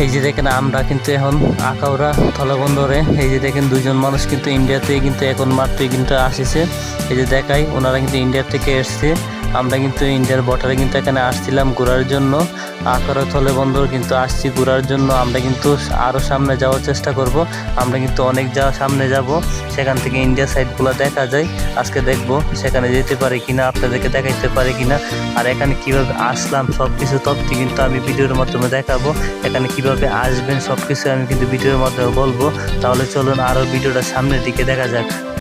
এই যে দেখেন, আমরা কিন্তু এখন আকাউরা থলাবন্দরে। এই যে দেখেন দুজন মানুষ কিন্তু ইন্ডিয়াতে কিন্তু এখন মাত্রই কিন্তু আসেছে। এই যে দেখাই, ওনারা কিন্তু ইন্ডিয়ার থেকে এসছে। আমরা কিন্তু ইন্ডিয়ার বর্ডারে কিন্তু এখানে আসছিলাম ঘোরার জন্য। আকারা থলবন্দর কিন্তু আসছি ঘোরার জন্য। আমরা কিন্তু আরও সামনে যাওয়ার চেষ্টা করব। আমরা কিন্তু অনেক যাওয়া সামনে যাব, সেখান থেকে ইন্ডিয়া সাইডগুলো দেখা যায়। আজকে দেখব সেখানে যেতে পারি কিনা, আপনাদেরকে দেখাইতে পারি কিনা। আর এখানে কীভাবে আসলাম সব কিছু তথ্য কিন্তু আমি ভিডিওর মাধ্যমে দেখাবো। এখানে কীভাবে আসবেন সব কিছু আমি কিন্তু ভিডিওর মাধ্যমে বলব। তাহলে চলুন আরও ভিডিওটা সামনের দিকে দেখা যাক।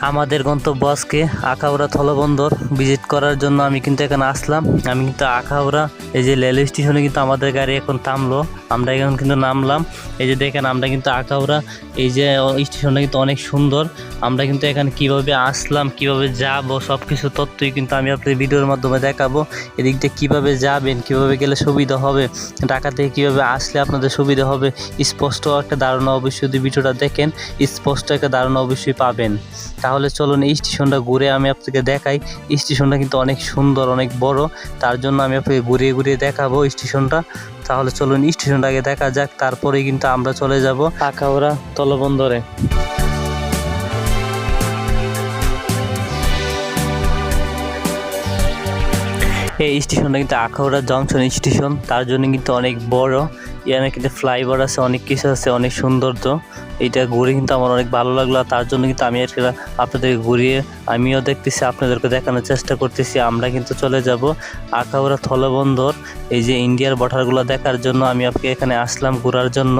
আমাদের গন্তব্য আজকে আখাউড়া থলবন্দর। ভিজিট করার জন্য আমি কিন্তু এখানে আসলাম। আমি কিন্তু আখাউড়া, এই যে রেলওয়ে স্টেশনে কিন্তু আমাদের গাড়ি এখন থামলো। আমরা এখন কিন্তু নামলাম। এই যে দেখেন, আমরা কিন্তু আখাউড়া, এই যে স্টেশনটা কিন্তু অনেক সুন্দর। আমরা কিন্তু এখানে কীভাবে আসলাম, কীভাবে যাব সব কিছু তথ্যই কিন্তু আমি আপনাদের ভিডিওর মাধ্যমে দেখাবো। এদিক দিয়ে কীভাবে যাবেন, কীভাবে গেলে সুবিধা হবে, ঢাকা থেকে কীভাবে আসলে আপনাদের সুবিধা হবে, স্পষ্ট একটা ধারণা অবশ্যই যদি ভিডিওটা দেখেন, স্পষ্ট একটা ধারণা অবশ্যই পাবেন। তাহলে চলুন এই স্টেশনটা ঘুরে আমি আপনাকে দেখাই। স্টেশনটা কিন্তু অনেক সুন্দর, অনেক বড়। তার জন্য আমি আপনাকে ঘুরিয়ে ঘুরিয়ে দেখাবো স্টেশনটা। তাহলে চলুন স্টেশনটা আগে দেখা যাক, তারপরে কিন্তু আমরা চলে যাব আখাউড়া তলবন্দরে। এই স্টেশনটা কিন্তু আখাউড়া জংশন স্টেশন, তার জন্য কিন্তু অনেক বড়। এখানে কিন্তু ফ্লাইওভার আছে, অনেক কিছু আছে, অনেক সুন্দর তো এইটা ঘুরে কিন্তু আমার অনেক ভালো লাগল তার জন্য কিন্তু আমি এটা আপনাদেরকে ঘুরিয়ে, আমিও দেখতেছি, আপনাদেরকে দেখানোর চেষ্টা করতেছি, আমরা কিন্তু চলে যাব আখাউড়া থলবন্দর, এই যে ইন্ডিয়ার বর্ডারগুলো দেখার জন্য আমি আপনাকে এখানে আসলাম ঘোরার জন্য,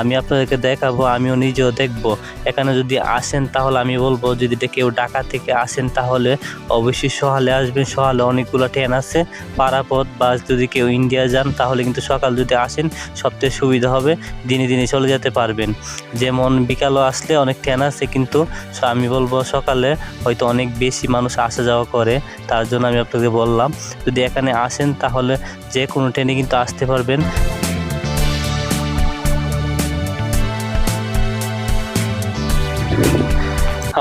আমি আপনাদেরকে দেখাবো, আমিও নিজেও দেখব, এখানে যদি আসেন তাহলে আমি বলব, যদি এটা কেউ ঢাকা থেকে আসেন তাহলে অবশ্যই সহালে আসবেন সহালে অনেকগুলো ট্রেন আছে, পারাপথ, বা যদি কেউ ইন্ডিয়া যান তাহলে কিন্তু সকাল যদি আসেন, সবচেয়ে সুবিধা হবে, দিনে দিনে চলে যেতে পারবেন, যেমন বিকালও আসলে অনেক ট্রেন আছে, কিন্তু আমি বলব সকালে হয়তো অনেক বেশি মানুষ আসা যাওয়া করে, তার জন্য আমি আপনাকে বললাম, যদি এখানে আসেন তাহলে যে কোনো ট্রেনে কিন্তু আসতে পারবেন।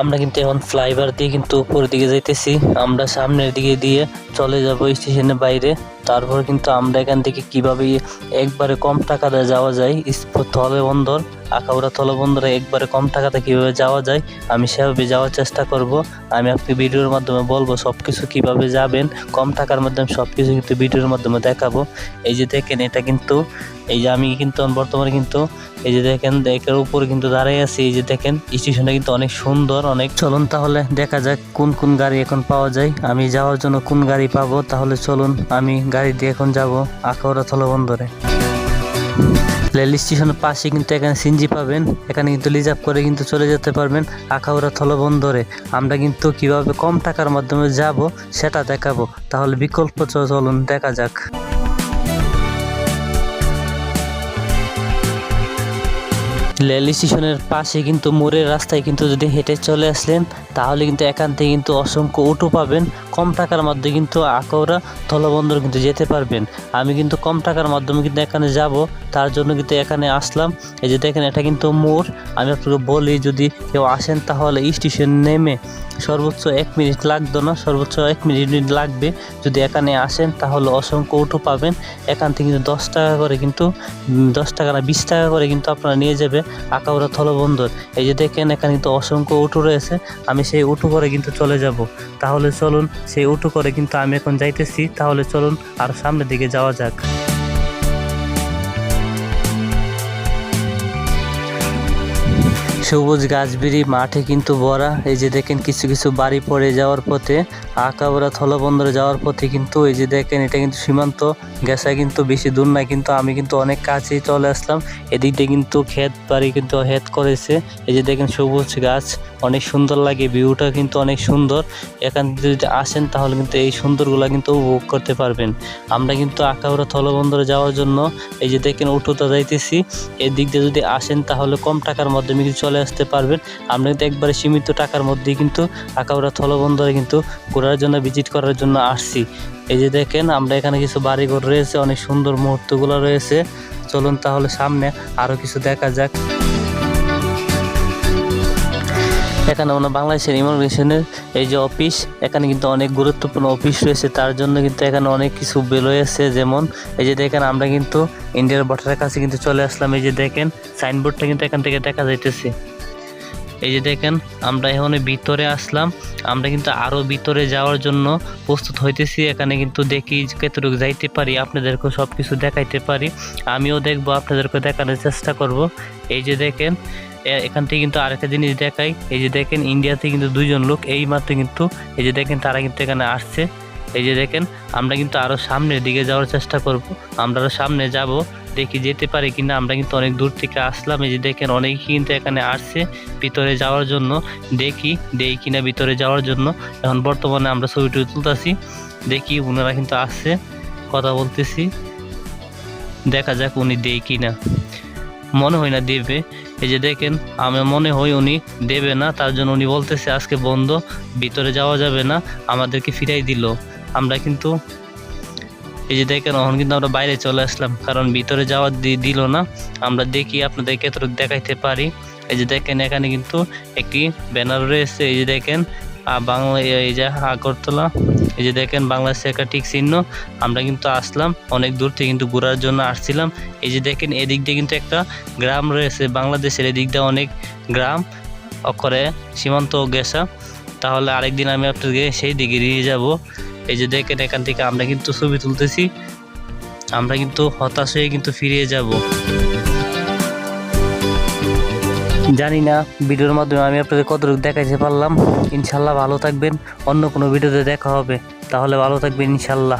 আমরা কিন্তু এখন ফ্লাইওভার দিয়ে কিন্তু উপরের দিকে যাইতেছি, আমরা সামনের দিকে দিয়ে চলে যাব স্টেশনের বাইরে। তারপর কিন্তু আমরা এখান থেকে কীভাবে একবারে কম টাকাতে যাওয়া যায় ইস্প- থলবন্দর আখাউড়া থলবন্দরে একবারে কম টাকাতে কীভাবে যাওয়া যায়, আমি সেভাবে যাওয়ার চেষ্টা করব। আমি আপনি ভিডিওর মাধ্যমে বলব সব কিছু কীভাবে যাবেন, কম টাকার মাধ্যমে সব কিছু কিন্তু ভিডিওর মাধ্যমে দেখাবো। এই যে দেখেন, এটা কিন্তু, এই যে আমি কিন্তু বর্তমানে কিন্তু, এই যে দেখেন, একের উপরে কিন্তু দাঁড়াই আছি। এই যে দেখেন স্টেশনটা কিন্তু অনেক সুন্দর, অনেক চলন তাহলে দেখা যাক কোন কোন গাড়ি এখন পাওয়া যায়। আমি যাওয়ার জন্য কোন গাড়ি পাবো, তাহলে চলুন আমি গাড়ি দিয়ে এখন যাব আখাউড়া থলবন্দরে রেল স্টেশনের পাশে কিন্তু এখানে সিনজি পাবেন, এখানে কিন্তু রিজার্ভ করে কিন্তু চলে যেতে পারবেন আখাউড়া থলবন্দরে আমরা কিন্তু কীভাবে কম টাকার মাধ্যমে যাব সেটা দেখাবো, তাহলে বিকল্প চলুন দেখা যাক। রেল স্টেশনের পাশে কিন্তু মোড়ের রাস্তায় কিন্তু যদি হেঁটে চলে আসলেন, তাহলে কিন্তু একান্তে কিন্তু অসংখ্য অটো পাবেন। কম টাকার মাধ্যমে কিন্তু আকৌরা থলবন্দর কিন্তু যেতে পারবেন। আমি কিন্তু কম টাকার মাধ্যমে কিন্তু এখানে যাব, তার জন্য কিন্তু এখানে আসলাম। এই যে দেখেন, এটা কিন্তু মোড়। আমি আপনাকে বলি, যদি কেউ আসেন, তাহলে স্টেশন নেমে সর্বোচ্চ এক মিনিট লাগতো না, সর্বোচ্চ এক মিনিট লাগবে। যদি এখানে আসেন, তাহলে অসংখ্য উঠো পাবেন। এখান থেকে কিন্তু দশ টাকা করে কিন্তু দশ টাকা না, বিশ টাকা করে কিন্তু আপনারা নিয়ে যাবে আকাউরা থলবন্দর। এই যে দেখেন, এখানে কিন্তু অসংখ্য উটু রয়েছে। আমি সেই উটু করে কিন্তু চলে যাব। তাহলে চলুন, সেই উটু করে কিন্তু আমি এখন যাইতেছি। তাহলে চলুন, আর সামনের দিকে যাওয়া যাক। সবুজ গাছবিড়ি মাঠে কিন্তু ভরা। এই যে দেখেন কিছু কিছু বাড়ি পড়ে যাওয়ার পথে আকাবরা থলবন্দরে যাওয়ার পথে কিন্তু এই যে দেখেন এটা কিন্তু সীমান্ত গেছা কিন্তু বেশি দূর নাই কিন্তু আমি কিন্তু অনেক কাছেই চলে আসলাম। এদিক দিয়ে কিন্তু ক্ষেত বাড়ি কিন্তু হেদ করেছে। এই যে দেখেন সবুজ গাছ অনেক সুন্দর লাগে ভিউটা কিন্তু অনেক সুন্দর। এখান যদি আসেন তাহলে কিন্তু এই সুন্দরগুলা কিন্তু উপভোগ করতে পারবেন। আমরা কিন্তু আকাউরা থলবন্দরে যাওয়ার জন্য এই যে দেখেন উঠোতে যাইতেছি এই দিক দিয়ে যদি আসেন তাহলে কম টাকার মাধ্যমে কিন্তু চলে আসতে পারবেন। আমরা কিন্তু একবারে সীমিত টাকার মধ্যেই কিন্তু আকাউরা থলবন্দরে কিন্তু ঘোরার জন্য ভিজিট করার জন্য আসছি। এই যে দেখেন, আমরা এখানে কিছু বাড়িঘর রয়েছে, অনেক সুন্দর মুহূর্তগুলো রয়েছে। চলুন তাহলে সামনে আরও কিছু দেখা যাক। এখানে আমরা বাংলাদেশের ইমিগ্রেশনের এই যে অফিস, এখানে কিন্তু অনেক গুরুত্বপূর্ণ অফিস রয়েছে। তার জন্য কিন্তু এখানে অনেক কিছু বেরোয়েছে যেমন, এই যে দেখেন আমরা কিন্তু ইন্ডিয়ার বর্ডারের কাছে কিন্তু চলে আসলাম। এই যে দেখেন সাইনবোর্ডটা কিন্তু এখান থেকে দেখা যাইতেছে। এই যে দেখেন, আমরা এখন ভিতরে আসলাম। আমরা কিন্তু আরও ভিতরে যাওয়ার জন্য প্রস্তুত হইতেছি। এখানে কিন্তু দেখি কতটুকু যাইতে পারি আপনাদেরকে সব কিছু দেখাইতে পারি। আমিও দেখব আপনাদেরকে দেখানোর চেষ্টা করব। এই যে দেখেন এখান থেকে কিন্তু আরেকটা জিনিস দেখাই। এই যে দেখেন, ইন্ডিয়াতে কিন্তু দুইজন লোক, এই মাত্র কিন্তু, এই যে দেখেন, তারা কিন্তু এখানে আসছে। এই যে দেখেন, আমরা কিন্তু আরও সামনের দিকে যাওয়ার চেষ্টা করব। আমরা আরও সামনে যাব। দেখি যেতে পারি কিনা, আমরা কিন্তু অনেক দূর থেকে আসলাম। এই যে দেখেন, অনেকেই কিন্তু এখানে আসছে ভিতরে যাওয়ার জন্য। দেখি, দেই কিনা ভিতরে যাওয়ার জন্য। এখন বর্তমানে আমরা ছবিটি তুলতেছি। দেখি ওনারা কিন্তু আসছে। কথা বলতেছি। দেখা যাক উনি দেই কিনা। মনে হয় না দেবে। এই যে দেখেন, আমার মনে হয় উনি দেবে না। তার জন্য উনি বলতেছে, আজকে বন্ধ, ভিতরে যাওয়া যাবে না। আমাদেরকে ফিরাই দিল। আমরা কিন্তু এই যে দেখেন, এখন কিন্তু আমরা বাইরে চলে আসলাম, কারণ ভিতরে যাওয়া দিল না। আমরা দেখি আপনাদেরকে এতটুকু দেখাইতে পারি। এই যে দেখেন, এখানে কিন্তু একটি ব্যানার রয়েছে। এই যে দেখেন বাংলা, এই যে আগরতলা, এই যে দেখেন বাংলাদেশের একটা ঠিক চিহ্ন। আমরা কিন্তু আসলাম, অনেক দূর থেকে কিন্তু ঘোরার জন্য আসছিলাম। এই যে দেখেন, এদিক দিয়ে কিন্তু একটা গ্রাম রয়েছে, বাংলাদেশের এদিক দিয়ে অনেক গ্রাম, অক্ষরে সীমান্ত গেছা। তাহলে আরেকদিন আমি আপনাদেরকে সেই দিকে নিয়ে যাব। এই যে দেখেন, এখান থেকে আমরা কিন্তু ছবি তুলতেছি। আমরা কিন্তু হতাশ হয়ে কিন্তু ফিরে যাব। জানি না ভিডিওর মাধ্যমে আমি আপনাদের কতটুকু দেখাইতে পারলাম। ইনশাল্লাহ ভালো থাকবেন। অন্য কোনো ভিডিওতে দেখা হবে। তাহলে ভালো থাকবেন ইনশাল্লাহ।